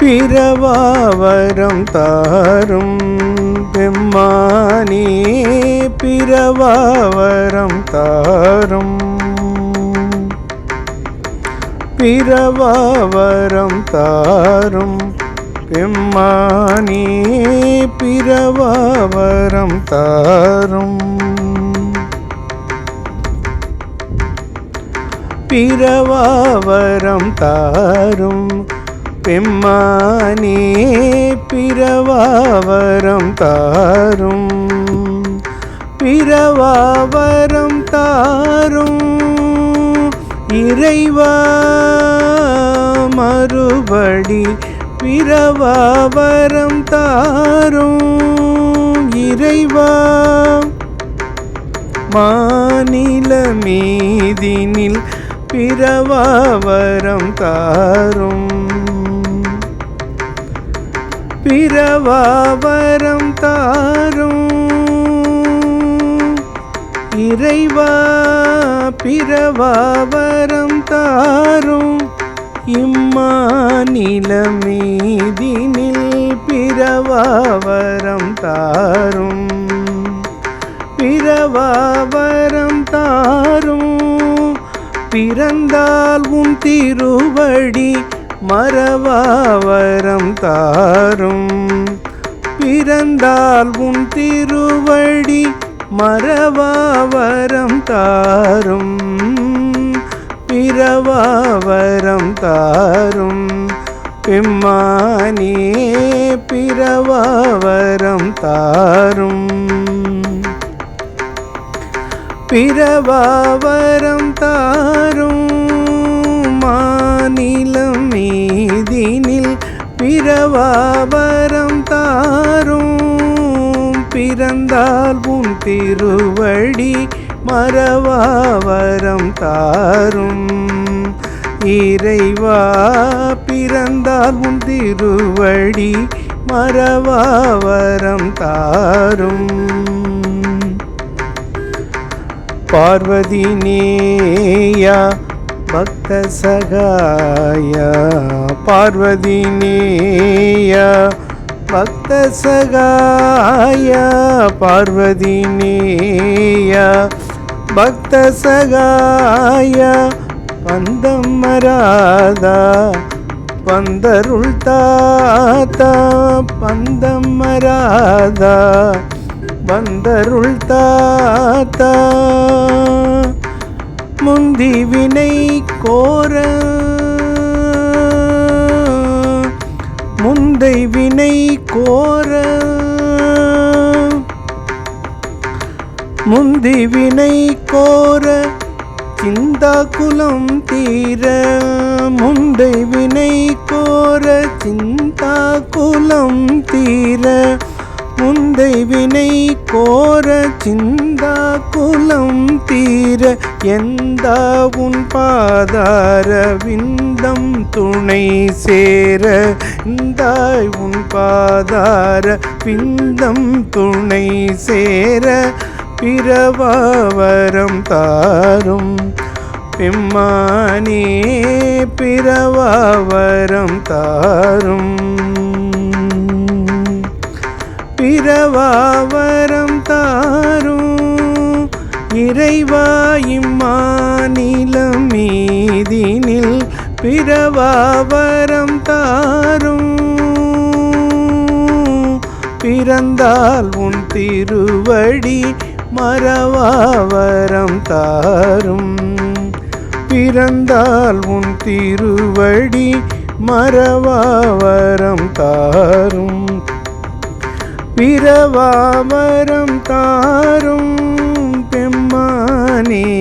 பிறவாவரம் தாரும் பெம்மானே பிறவாவரம் தாரும். பிறவாவரம் தாரும் பெம்மானே பிறவாவரம் தாரும். பிறவாவரம் தாரும் பெம்மானே பிறவாவரம் தாரும். பிறவாவரம் தாரும். இறைவா மறுபடி பிறவாவரம் தாரும். இறைவா மாநில மீதினில் பிறவாவரம் தாரும். பிறவாவரம் தாரும். இறைவா பிறவாவரம் தாரும். இம்மாநிலமீதினில் பிறவாவரம் தாரும். பிறவாவரம் தாரும். பிறந்தால் உன் திருவடி மறவாவரம் தாரும். பிறந்தால் உன் திருவடி மறவாவரம் தாரும். பிறவாவரம் தாரும். பெம்மானே பிறவாவரம் தாரும். பிறவாவரம் தாரும். பிறவாவரம் தாரும். பிறந்தால் உன் திருவடி மறவாவரம் தாரும். இறைவா பிறந்தால் உன் திருவடி மறவாவரம் தாரும். பார்வதி நேயா பக்த சகாயா பார்வதி நேயா பக்த சகாயா பார்வதி நேயா பக்த சகாயா பந்தம் மராதா பந்தருள் தாத்தா பந்தம் மராதா பந்தருள் தாத்தா முந்தி வினை கோர முந்தை வினை கோர முந்தி வினை கோர சிந்தா குலம் தீர முந்தை வினை கோர சிந்தா குலம் தீர. முந்தை வினை கோர சிந்தா குலம் தீர எந்த உன் பாதார விந்தம் துணை சேர? இந்தாய் உன் பாதார விந்தம் துணை சேர பிறவாவரம் தாரும். பெம்மானே பிறவாவரம் தாரும். பிறவாவரம் தாரும். இறைவாயும் மாநிலம் மீதினில் பிறவாவரம் தாரும். பிறந்தால் உன் திருவடி மறவாவரம் தாரும். பிறந்தால் உன் திருவடி மறவாவரம் தாரும். பிறவாமரம் தாரும் பெம்மானே.